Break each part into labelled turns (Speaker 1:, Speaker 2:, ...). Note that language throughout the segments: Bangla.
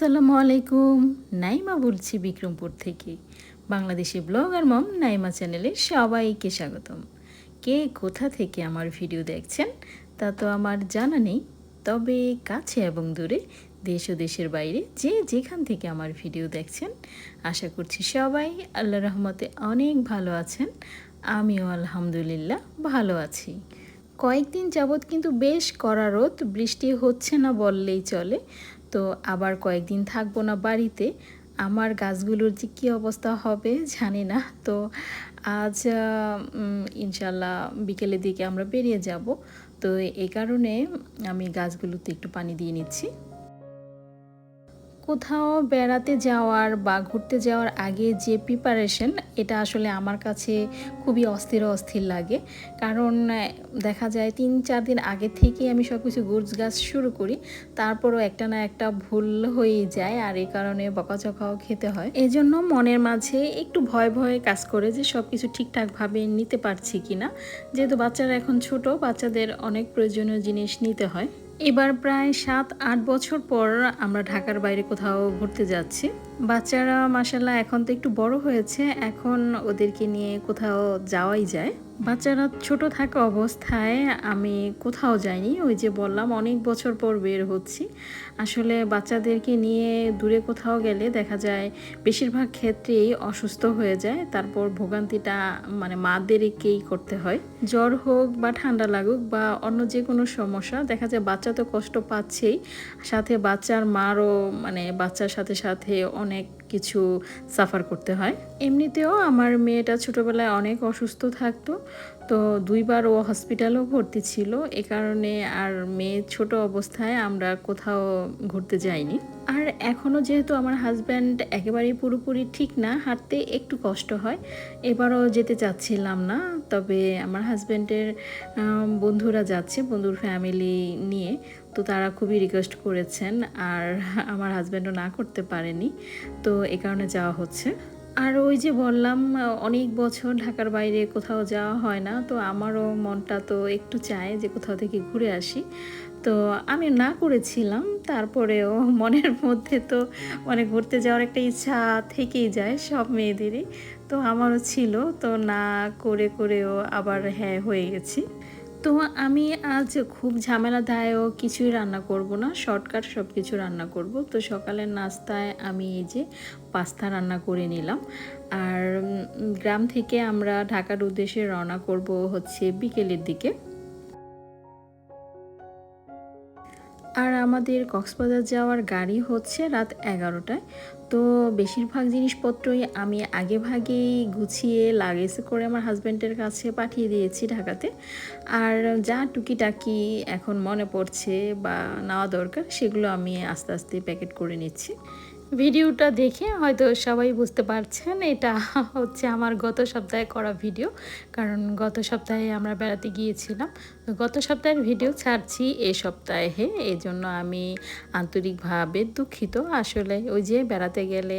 Speaker 1: আসসালামু আলাইকুম। নাইমা বলছি বিক্রমপুর থেকে। বাংলাদেশি ব্লগার মম নাইমা চ্যানেলে সবাইকে স্বাগতম। কে কোথা থেকে আমার ভিডিও দেখছেন তা তো আমার জানা নেই। তবে কাছে এবং দূরে, দেশ ও দেশের বাইরে যে যেখান থেকে আমার ভিডিও দেখছেন, আশা করছি সবাই আল্লাহ রহমতে অনেক ভালো আছেন। আমিও আলহামদুলিল্লাহ ভালো আছি। কয়েকদিন যাবৎ কিন্তু বেশ কড়া রোদ, বৃষ্টি হচ্ছে না বললেই চলে। তো আবার কয়েকদিন থাকব না বাড়িতে, আমার গাছগুলোর যে কী অবস্থা হবে জানি না। তো আজ ইনশাল্লাহ বিকেলের দিকে আমরা বেরিয়ে যাব। তো এই কারণে আমি গাছগুলোতে একটু পানি দিয়ে নিচ্ছি। কোথাও বেড়াতে যাওয়ার বা ঘুরতে যাওয়ার আগে যে প্রিপারেশন এটা আসলে আমার কাছে খুবই অস্থির অস্থির লাগে। কারণ দেখা যায় তিন চার দিন আগে থেকেই আমি সব কিছু গুড়স গাছ শুরু করি, তারপরও একটা না একটা ভুল হয়েই যায় আর এই কারণে বকাচকাও খেতে হয়। এই জন্য মনের মাঝে একটু ভয় ভয়ে কাজ করে যে সব কিছু ঠিকঠাকভাবে নিতে পারছি কি না যেহেতু বাচ্চারা এখন ছোট, বাচ্চাদের অনেক প্রয়োজনীয় জিনিস নিতে হয়। এবার প্রায় সাত, আট বছর পর আমরা ঢাকার বাইরে কোথাও ঘুরতে যাচ্ছি। বাচ্চারা মাসাল্লাহ এখন তো একটু বড় হয়েছে। এখন ওদেরকে নিয়ে কোথাও যাওয়াই যায়। বাচ্চারা ছোট থাকা অবস্থায় আমি কোথাও যাইনি। ওই যে বললাম, অনেক বছর পর বের হচ্ছি। আসলে বাচ্চাদেরকে নিয়ে দূরে কোথাও গেলে দেখা যায় বেশিরভাগ ক্ষেত্রেই অসুস্থ হয়ে যায়। তারপর ভোগান্তিটা মানে মাদেরকেই করতে হয়। জ্বর হোক বা ঠান্ডা লাগুক বা অন্য যে কোনো সমস্যা, দেখা যায় বাচ্চা তো কষ্ট পাচ্ছেই। সাথে বাচ্চার মারও মানে বাচ্চার সাথে সাথে অনেক কিছু সাফার করতে হয়। এমনিতেও আমার মেয়েটা ছোটোবেলায় অনেক অসুস্থ থাকতো, তো দুইবার ও হসপিটালেও ভর্তি ছিল। এ কারণে আর মেয়ে ছোট অবস্থায় আমরা কোথাও ঘুরতে যাইনি। আর এখনও যেহেতু আমার হাজব্যান্ড একেবারেই পুরোপুরি ঠিক না, হাঁটতে একটু কষ্ট হয়। এবারও যেতে চাচ্ছিলাম না। তবে আমার হাজব্যান্ডের বন্ধুরা যাচ্ছে, বন্ধুর ফ্যামিলি নিয়ে। তো তারা খুবই রিকোয়েস্ট করেছেন, আর আমার হাজব্যান্ডও না করতে পারেনি। তো এ কারণে যাওয়া হচ্ছে। আর ওই যে বললাম, অনেক বছর ঢাকার বাইরে কোথাও যাওয়া হয় না। তো আমারও মনটা তো একটু চায় যে কোথাও থেকে ঘুরে আসি। তো আমি না করেছিলাম, তারপরেও মনের মধ্যে তো মানে ঘুরতে যাওয়ার একটা ইচ্ছা থেকেই যায় সব মেয়েদেরই। তো আমারও ছিল, তো না করে করেও আবার হ্যাঁ হয়ে গেছি। তো আমি আজ খুব ঝামেলাদায়ক কিছুই রান্না করব না, শর্টকাট সব কিছু রান্না করব। তো সকালের নাস্তায় আমি এই যে পাস্তা রান্না করে নিলাম। আর গ্রাম থেকে আমরা ঢাকার উদ্দেশ্যে রওনা করব হচ্ছে বিকেলের দিকে। আর আমাদের কক্সবাজার যাওয়ার গাড়ি হচ্ছে রাত এগারোটায়। তো বেশিরভাগ জিনিসপত্রই আমি আগে ভাগেই গুছিয়ে লাগেজ করে আমার হাজব্যান্ডের কাছে পাঠিয়ে দিয়েছি ঢাকাতে। আর যা টুকিটাকি এখন মনে পড়ছে বা নেওয়া দরকার, সেগুলো আমি আস্তে আস্তে প্যাকেট করে নিচ্ছি। ভিডিওটা দেখে হয়তো সবাই বুঝতে পারছেন, এটা হচ্ছে আমার গত সপ্তাহে করা ভিডিও কারণ গত সপ্তাহে আমরা বেড়াতে গিয়েছিলাম। গত সপ্তাহের ভিডিও ছাড়ছি এই সপ্তাহে এই জন্য আমি আন্তরিকভাবে দুঃখিত। আসলে ওই যে বেড়াতে গেলে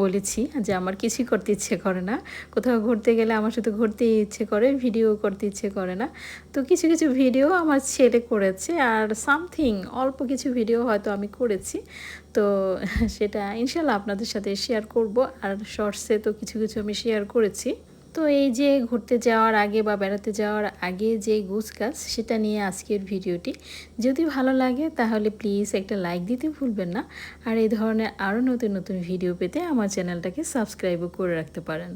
Speaker 1: বলেছি যে আমার কিছুই করতে ইচ্ছে করে না। কোথাও ঘুরতে গেলে আমার শুধু ঘুরতে ইচ্ছে করে, ভিডিও করতে ইচ্ছে করে না। তো কিছু কিছু ভিডিও আমার ছেলে করেছে আর সামথিং, অল্প কিছু ভিডিও হয়তো আমি করেছি। তো সেটা ইনশাল্লাহ আপনাদের সাথে শেয়ার করব। আর শর্টসে তো কিছু কিছু আমি শেয়ার করেছি। তো এই যে ঘুরতে যাওয়ার আগে বা বেড়াতে যাওয়ার আগে যে গুছ গাছ, সেটা নিয়ে আজকের ভিডিওটি। যদি ভালো লাগে তাহলে প্লিজ একটা লাইক দিতে ভুলবেন না। আর এই ধরনের আরও নতুন নতুন ভিডিও পেতে আমার চ্যানেলটাকে সাবস্ক্রাইবও করে রাখতে পারেন।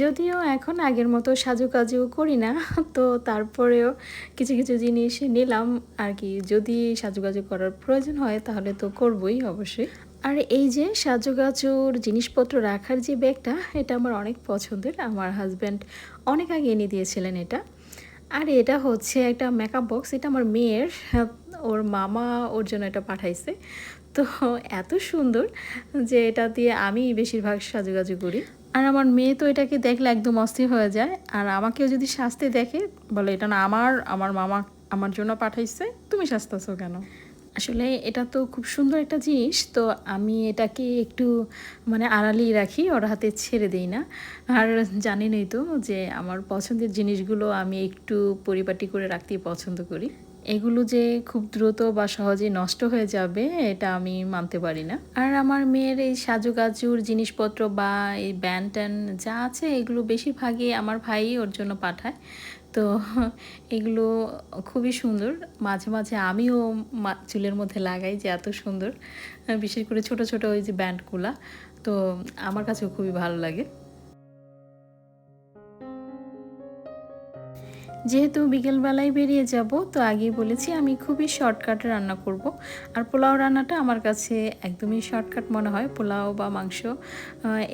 Speaker 1: যদিও এখন আগের মতো সাজুকাজু করি না, তো তারপরেও কিছু কিছু জিনিস নিলাম আর কি। যদি সাজুকাজু করার প্রয়োজন হয় তাহলে তো করবই অবশ্যই। আর এই যে সাজুগাজুর জিনিসপত্র রাখার যে ব্যাগটা, এটা আমার অনেক পছন্দের। আমার হাজব্যান্ড অনেক আগে এনে দিয়েছিলেন এটা। আর এটা হচ্ছে একটা মেকআপ বক্স এটা আমার মেয়ের, ওর মামা ওর জন্য এটা পাঠাইছে। তো এত সুন্দর যে এটা দিয়ে আমি বেশিরভাগ সাজুগাজু করি। আর আমার মেয়ে তো এটাকে দেখলে একদম অস্থির হয়ে যায়। আর আমাকেও যদি সাজতে দেখে, বলে, এটা না আমার আমার মামা আমার জন্য পাঠাইছে, তুমি সাজতেছো কেন? আসলে এটা তো খুব সুন্দর একটা জিনিস। তো আমি এটাকে একটু মানে আড়ালেই রাখি, ওর হাতে ছেড়ে দিই না। আর জানেনই তো যে আমার পছন্দের জিনিসগুলো আমি একটু পরিপাটি করে রাখতেই পছন্দ করি। এগুলো যে খুব দ্রুত বা সহজে নষ্ট হয়ে যাবে, এটা আমি মানতে পারি না। আর আমার মেয়ের এই সাজুগাজুর জিনিসপত্র বা এই ব্যান ট্যান যা আছে, এগুলো বেশিরভাগই আমার ভাই ওর জন্য পাঠায়। তো এগুলো খুবই সুন্দর। মাঝে মাঝে আমিও চুলের মধ্যে লাগাই যে এত সুন্দর। বিশেষ করে ছোট ছোট ওই যে ব্যান্ডগুলা। তো আমার কাছেও খুবই ভালো লাগে। যেহেতু বিকেলবেলায় বেরিয়ে যাব, তো আগেই বলেছি আমি খুবই শর্টকাট রান্না করব। আর পোলাও রান্নাটা আমার কাছে একদমই শর্টকাট মনে হয়। পোলাও বা মাংস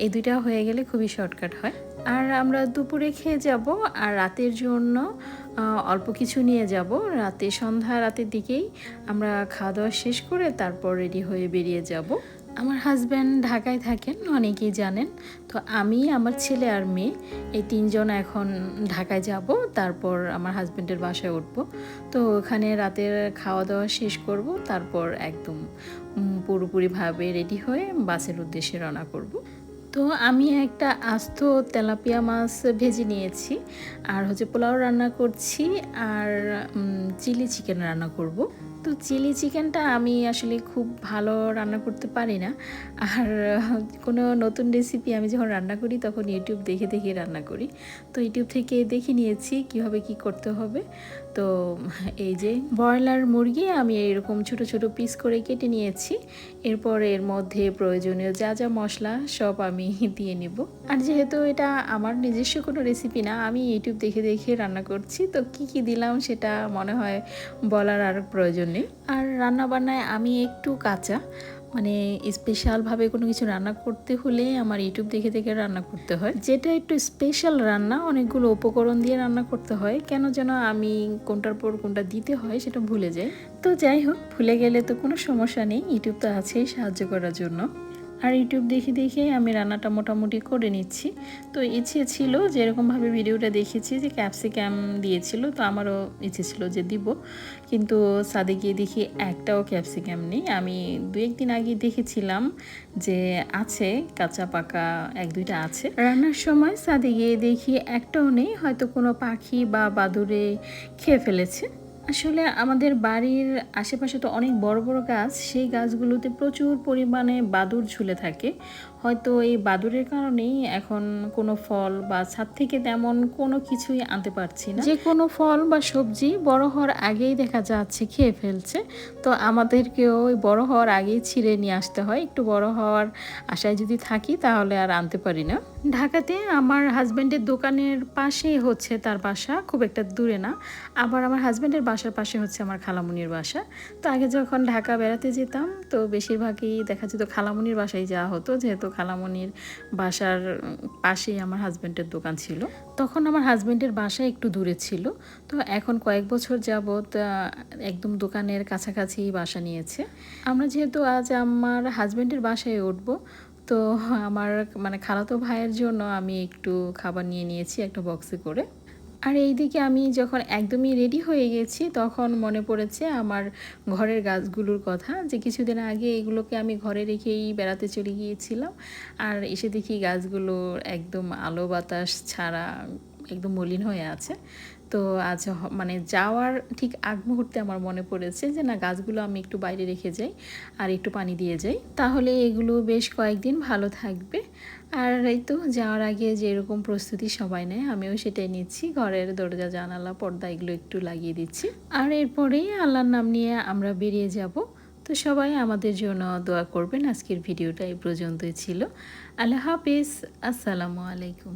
Speaker 1: এই দুইটা হয়ে গেলে খুবই শর্টকাট হয়। আর আমরা দুপুরে খেয়ে যাব আর রাতের জন্য অল্প কিছু নিয়ে যাব। রাতে সন্ধ্যা, রাতের দিকেই আমরা খাওয়া দাওয়া শেষ করে তারপর রেডি হয়ে বেরিয়ে যাব। আমার হাজব্যান্ড ঢাকায় থাকেন, অনেকেই জানেন। তো আমি, আমার ছেলে আর মেয়ে, এই তিনজন এখন ঢাকায় যাব, তারপর আমার হাজব্যান্ডের বাসায় উঠব। তো ওখানে রাতের খাওয়া দাওয়া শেষ করব, তারপর একদম পুরোপুরিভাবে রেডি হয়ে বাসের উদ্দেশ্যে রওনা করব। তো আমি একটা আস্ত তেলাপিয়া মাছ ভেজে নিয়েছি। আর হচ্ছে পোলাও রান্না করছি আর চিলি চিকেন রান্না করব। তো চিলি চিকেনটা আমি আসলে খুব ভালো রান্না করতে পারি না। আর কোনো নতুন রেসিপি আমি যখন রান্না করি তখন ইউটিউব দেখে দেখে রান্না করি। তো ইউটিউব থেকে দেখে নিয়েছি কীভাবে কি করতে হবে। তো এই যে ব্রয়লার মুরগি, আমি এরকম ছোট ছোট পিস করে কেটে নিয়েছি। এরপর এর মধ্যে প্রয়োজনীয় যা যা মশলা, সব আমি দিয়ে নিব। আর যেহেতু এটা আমার নিজস্ব কোনো রেসিপি না, আমি ইউটিউব দেখে দেখে রান্না করছি, তো কি কি দিলাম সেটা মনে হয় বলার আর প্রয়োজন নেই। আর রান্না বান্নায় আমি একটু কাঁচা মানে স্পেশালভাবে কোনো কিছু রান্না করতে হলে আমার ইউটিউব দেখে দেখে রান্না করতে হয়। যেটা একটু স্পেশাল রান্না, অনেকগুলো উপকরণ দিয়ে রান্না করতে হয়। কেন যেন আমি কোনটার পর কোনটা দিতে হয় সেটা ভুলে যাই। তো যাই হোক, ভুলে গেলে তো কোনো সমস্যা নেই। ইউটিউব তো আছেই সাহায্য করার জন্য। আর ইউটিউব দেখে দেখে আমি রান্নাটা মোটামুটি করে নিচ্ছি। তো ইচ্ছে ছিল যেরকমভাবে ভিডিওটা দেখেছি যে ক্যাপসিকাম দিয়েছিল, তো আমারও ইচ্ছে ছিল যে দিব। কিন্তু সাদে গিয়ে দেখি একটাও ক্যাপসিকাম নেই। আমি দু একদিন আগে দেখেছিলাম যে আছে, কাঁচা পাকা এক দুইটা আছে। রান্নার সময় সাদে গিয়ে দেখি একটাও নেই, হয়তো কোনো পাখি বা বাদুরে খেয়ে ফেলেছে। আসলে আমাদের বাড়ির আশেপাশে তো অনেক বড় বড় গাছ, সেই গাছগুলোতে প্রচুর পরিমাণে বাদুর ঝুলে থাকে। হয়তো এই বাদুরের কারণেই এখন কোনো ফল বা ছাদ থেকে তেমন কোনো কিছুই আনতে পারছি না। যে কোনো ফল বা সবজি বড় হওয়ার আগেই দেখা যাচ্ছে, খেয়ে ফেলছে। তো আমাদেরকেও ওই বড় হওয়ার আগেই ছিঁড়ে নিয়ে আসতে হয়। একটু বড় হওয়ার আশায় যদি থাকি তাহলে আর আনতে পারি না। ঢাকাতে আমার হাজব্যান্ডের দোকানের পাশেই হচ্ছে তার বাসা, খুব একটা দূরে না। আবার আমার হাজব্যান্ডের বাসার পাশে হচ্ছে আমার খালামুনির বাসা। তো আগে যখন ঢাকা বেড়াতে যেতাম, তো বেশিরভাগই দেখা যেত খালামুনির বাসায় যাওয়া হতো, যেহেতু খালামুনির বাসার পাশেই আমার হাজব্যান্ডের দোকান ছিল। তখন আমার হাজব্যান্ডের বাসা একটু দূরে ছিল। তো এখন কয়েক বছর যাবৎ একদম দোকানের কাছাকাছি বাসা নিয়েছে। আমরা যেহেতু আজ আমার হাজব্যান্ডের বাসায় উঠবো, তো আমার মানে খালাতো ভাইয়ের জন্য আমি একটু খাবার নিয়ে নিয়েছি একটা বক্সে করে। আর এই দিকে আমি যখন একদমই রেডি হয়ে গেছি, তখন মনে পড়েছে আমার ঘরের গাছগুলোর কথা যে কিছুদিন আগে এগুলোকে আমি ঘরে রেখেই বেড়াতে চলে গিয়েছিলাম। আর এসে দেখি গাছগুলো একদম আলো বাতাস ছাড়া একদম মলিন হয়ে আছে। তো আজ মানে যাওয়ার ঠিক আগ মুহূর্তে আমার মনে পড়েছে যে না, গাছগুলো আমি একটু বাইরে রেখে যাই আর একটু পানি দিয়ে যাই। তাহলে এগুলো বেশ কয়েকদিন ভালো থাকবে। আর এই তো যাওয়ার আগে যেরকম প্রস্তুতি সবাই নেয়, আমিও সেটাই নিচ্ছি। ঘরের দরজা, জানালা, পর্দা এগুলো একটু লাগিয়ে দিচ্ছি। আর এরপরেই আল্লাহর নাম নিয়ে আমরা বেরিয়ে যাব। তো সবাই আমাদের জন্য দোয়া করবেন। আজকের ভিডিওটা এই পর্যন্তই ছিল। আল্লাহ হাফিজ। আসসালামু আলাইকুম।